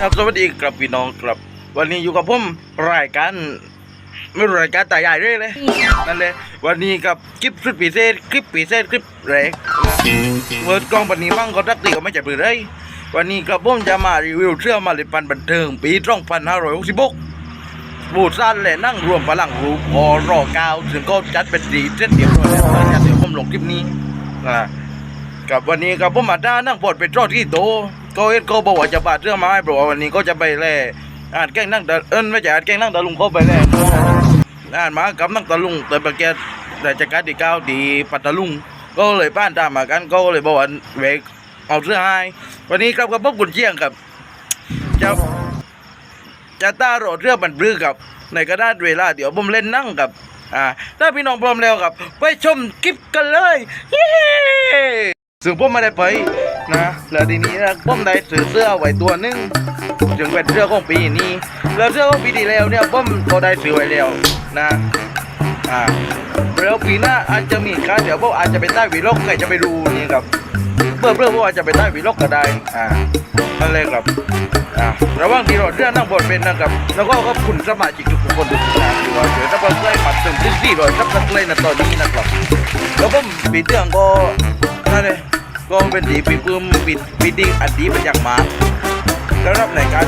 ครับสวัสดีครับพี่น้องครับ วันนี้อยู่กับผมรายการไม่รู้รายการตายายเรื่อยเลยนั่นเลยวันนี้กับคลิปสุดพิเศษคลิปพิเศษคลิปแรกเปิดกล้องปันนี้มั่งก็รักตีก็ไม่จับปืนเลยวันนี้กับผมจะมารีวิวเสื้อมาลยปันบันเทิง ปี2566บูดสั้นเลยนั่งรวมพลังรูปอรอเก้าถึงก็จัดเป็นดีเส้นเดียวเลยหลังจากที่ผมลงคลิปนี้นะกับวันนี้กับผมมาด้านั่งปลดเป็นรอดที่โต ก็เอ็ดก็บอกว่าจะบาดเรื่องมาให้บอกว่าวันนี้ก็จะไปแล่อ่านแกล้งนั่งตะเอิ้นไม่ใช่อานแกล้งนั่งตะลุงก็ไปแล่อ่านมากับนั่งตะลุงแต่ประเกแต่จักรดีเก้าดีปัตตะลุง ก็เลยป้านตามมากันก็เลยบอกว่าเวกเอาเสื้อให้วันนี้ครับกับพวกกุนเชียงกับจะจะต้ารอดเรื่องบันบรือกับ ในกระดาษเวลาเดี๋ยวผมเล่นนั่งกับอ่าถ้าพี่น้องพร้อมแล้วกับ ไปชมคลิปกันเลย เย้ ซึ่งผมไม่ได้ไปนะแล้วทีนี้นะผมได้ซื้อเสื้อไว้ตัวหนึงจึงเป็นเสื้อของปีนี้ แล้วเสื้อของปีที่แล้วเนี่ยผมก็ได้ซื้อไว้แล้วนะอ่าแล้วปีหน้าอาจจะมีการเดี๋ยวผมอาจจะไปใต้วีล็อกใครจะไปดูนี่ครับเพื่อเพื่อผมอาจจะไปใต้วีล็อกก็ได้อ่านั่นเลยครับอ่าระหว่างที่เราเรื่องนั่งบทเป็นนะครับ แล้วก็ขอบคุณสมาชิกทุกคนทุกท่านที่ว่าเดี๋ยวถ้าเพิ่งได้มาถึงที่สี่ร้อยสักสักเลยนะตอนนี้นะครับแล้วผมปีเตืองก็นั่นเลย ก็เป็นดีปีปื้มปีปีดีอันดีเป็นอย่างมากแล้วรับในการ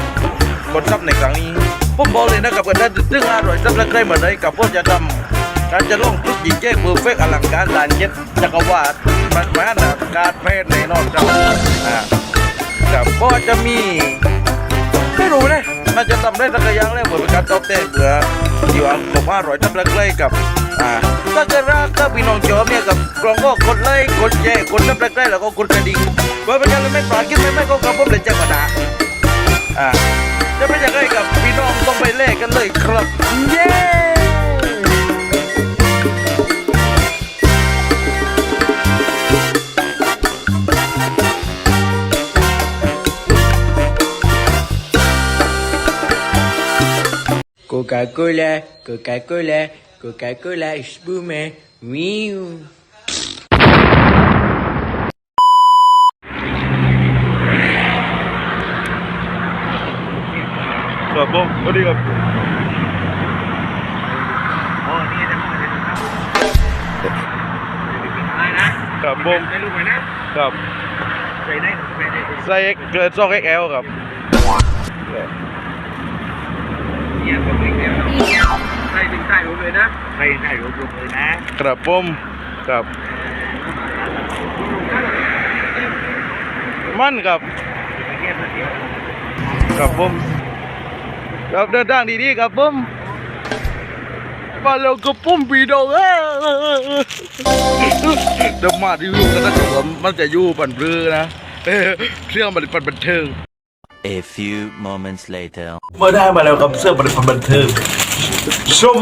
กดซับในครั้งนี้ผมบอกเลยนะครับว่าถ้าซึ่งอร่อยซับแล้วใกล้มาเลยกับผมจะทำการจะลงทุกยิงเจ๊เพอร์เฟกอลังการลานเจ็ดจักรวาลมันแม้นะการแพทย์ในนอกครับอ่ากับก็จะมีไม่รู้เลยน่าจะทำได้สักอย่างแล้วเหมือนเป็นการตอบแทนเบื่อที่ว่าผมอร่อยทับใกล้กับ อ่าถ้าเกิดรักก็พี่น้องชอบเนี่ยกับกล่องก็กดไลค์กดแชร์กดทับใกล้ๆแล้วก็กดกระดิ่งเพื่อเป็นการไม่พลาดคลิปใหม่ๆก็กับผมเลยแจ้งมาดาอ่าจะไม่อยากให้กับพี่น้องต้องไปเล่กันเลยครับ เย้ Coca-Cola, Coca-Cola, Coca-Cola espuma. Miu. ครับผมสวัสดีครับโอ้นี่า เลยนะครับอะไรนะครับผมได้ลูกไหมนะครับ ใส่ได้หรือไม่ได้ไซส์เกิดซอกเอ็กแอลครับ ถึงใส่รูปเลยนะใส่ใส่รูปเลยนะ ครับผมครับ มั่นครับเทียบเทียบครับผมครับเดินทางดีๆครับผมมาเร็วกับผมพี่น้องเอ้ยเดี๋ยวมารีวิวกันนะผมมันจะอยู่บันเรือนะเออเรื่องมันเป็นบันเทิง A few moments later. เมื่อได้มาแล้วกับเสื้อบริษัทบันเทิง ชม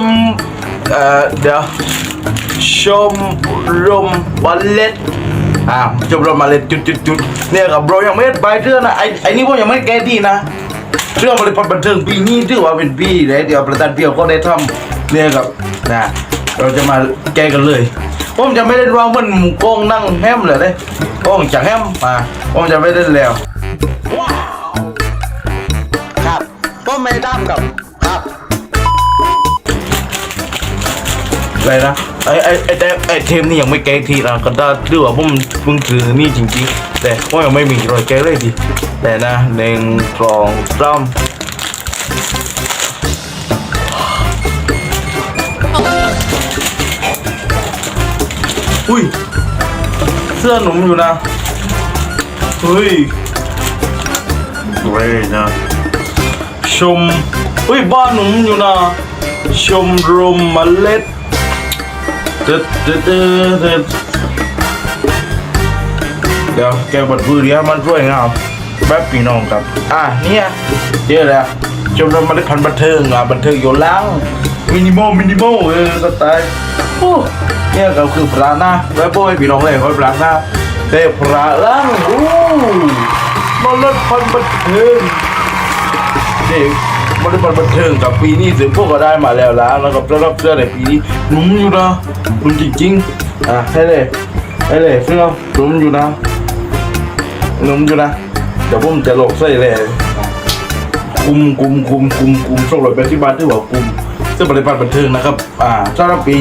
เอ่อเดี๋ยวชมรมบัลเล็ตอ่าชมรมบัลเล็ตจุดจุดจุดเนี่ยกับโบรยังไม่ได้ไปเรื่องนะไอ้ไอ้นี่พวกยังไม่แก้ดีนะเรื่องบริษัทบันเทิงปีนี้ถือว่าเป็นปีเลยเดี๋ยวประธานเปียวก็ได้ทำเนี่ยกับนะเราจะมาแก้กันเลยผมจะไม่ได้วางมันหมูกองนั่งแฮมเลยเลยกองจากแฮมมาผมจะไม่ได้แล้วครับก็ไม่ตามกับ อะไรนะไอไอไอแต่ไอเทมนี่ยังไม่แก้ทีนะก็ได้ดูว่าผมเพิ่งถือนี่จริงๆ แต่ว่ายังไม่มีรอยแก้เลยดิแต่นะหนึ่งสองสามอุ้ย เสื้อหนุ่มอยู่นะเฮ้ยเว้ยนะ ชมเฮ้ย บ้านหนุ่มอยู่นะ ชมรมเมล็ด เด็ดเด็ดเด็ดเด็ดเดี๋ยวแกบัดพื้นเนี้ยมันสวยงามแบบพี่น้องครับ อะเนี่ยเจอแล้วชมรมเมล็ดพันธุ์บันเทิงอะบันเทิงอยู่ล่างมินิมอลมินิมอลเออสไตล์โอ้เนี่ยก็คือพระนะแวบโบยพี่น้องเลยเขาพระนะแต่พระล่างโอ้เมล็ดพันธุ์บันเทิงเด็ก บริบทบันเทิงกับปีนี้ถึงพวกก็ได้มาแล้วล้แล้วก็รับเสื้อในปีนี้หนุ่มอยู่นะหนุ่มจริงๆอะให้เลยให้เลยเสื้อหนุ่มอยู่นะหนุ่มอยู่นะเดี๋ยวผมจะหลอกใส่เลยกลุ่มกลุ่มกลุ่มกลุ่มกลุ่มส่งรถไปที่บ้านที่ว่ากลุ่มซึ่งปฏิบัติบันเทิงนะครับอ่าสำหรับปี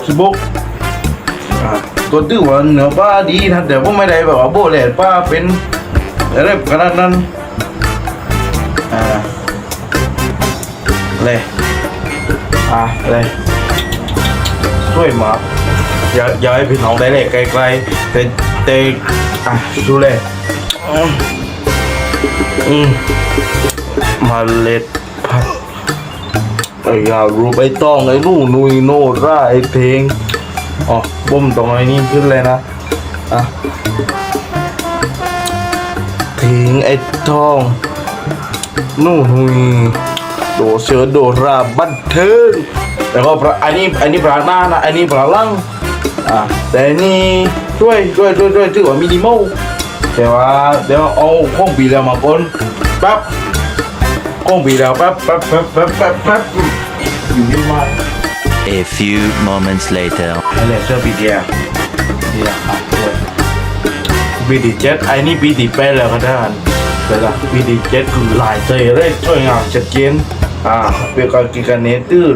2566อ่าตัวตื้อว่าเหนือป้าดีนะแต่ผมไม่ได้แบบว่าโบแหลดป้าเป็นอะไรขนาดนั้น เลยอ่าเลยช่วยมาอย่าอย่าให้พี่น้องได้เลยไกลๆแต่แต่อะดูเลยอืมมาเล็ดผักไอ้ยารูปไอ้ต้องไอ้นู่นนุยโน่ร่าไอ้เพลงอ๋อบ่มตรงไอ้นี่ขึ้นเลยนะอะเพลงไอ้ทองนู่นนุย โดเสือโดราบันเทิงแล้วก็พระอันนี้อันนี้พระหน้านะอันนี้พระหลังอะแต่อันนี่ช่วยช่วยช่วยช่วยถือว่ามินิมอลแต่ว่าเดี๋ยวเอาข้องปีแล้วมาก่อนแป๊บข้องปีแล้วแป๊บแป๊บแป๊บแป๊บแป๊บแป๊บอยู่นี่มา A few moments later. นั่นแหละเสื้อปีเดียนี่แหละครับด้วยปีดีเจ็ดไอ้นี่ปีดีแปดแล้วก็ได้แต่ละปีดีเจ็ดคือลายใจเร่ช่วยงามชัดเจน อ่าเป็นการกินกันเนตื้อ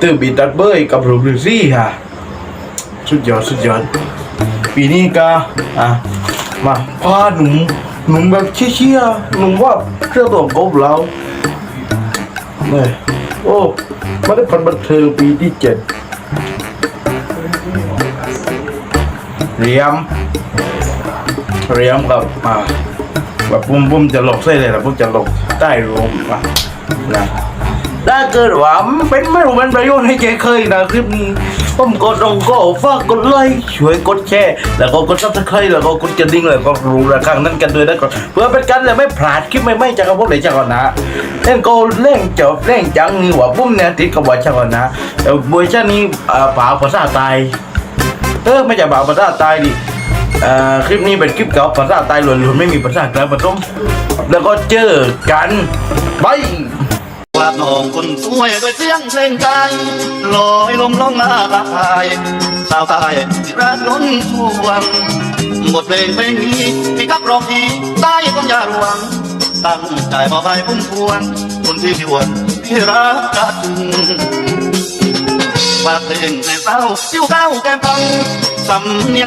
ตื้อบีตัดเบยกับรูบริซี่ฮะสุดยอดสุดยอด ปีนี้ก็อะมาพาหนุ่มหนุ่มแบบเชี่ยๆหนุ่มว่าเสื้อตัวกบเราเนี่ยโอ้มาได้พันบันเทิงปีที่เจ็ดเรียม เรียมกับอ่าแบบปุ้มปุ้มจะหลบเส้นเลยนะปุ้มจะหลบใต้รูปอะ นะถ้าเกิดว่ามันเป็นไม่รู้เป็นประโยชน์ให้เจเคยนะคลิปนี้ผมกดลงก็ฝากกดไลค์ช่วยกดแชร์แล้วก็กดซับสไครต์แล้วก็กดกระดิ่งแล้วก็รู้ระฆังนั้นกันด้วยนะครับเพื่อเป็นการเลยไม่พลาดคลิปใหม่ๆจากพวกไหนจากก่อนนะเล่นโกเล่นจบเล่นจังนี่ว่าปุ้มเนี่ยติดกับว่าจากก่อนนะแต่เวอร์ชันนี้ป่าภาษาไทยเออไม่จะบอกภาษาใต้ดิ คลิปนี้เป็นคลิปเก่าภาษาใต้ล้วนๆไม่มีภาษากลางผสมแล้วก็เจอกันบายว่าน้องคนสวยด้วยเสียงเพลงใจลอยลมล่องมาตายสาวตายที่รักล้นทวงหมดเพลงเพลงนี้พี่กับร้องทีใต้ต้นยาหลวงตั้งใจมาไปพุ่มพวงคนที่หวนที่รักกันฝากเพลงเพลงเศร้าติ้วเก้าแก้มฟังสำเนียง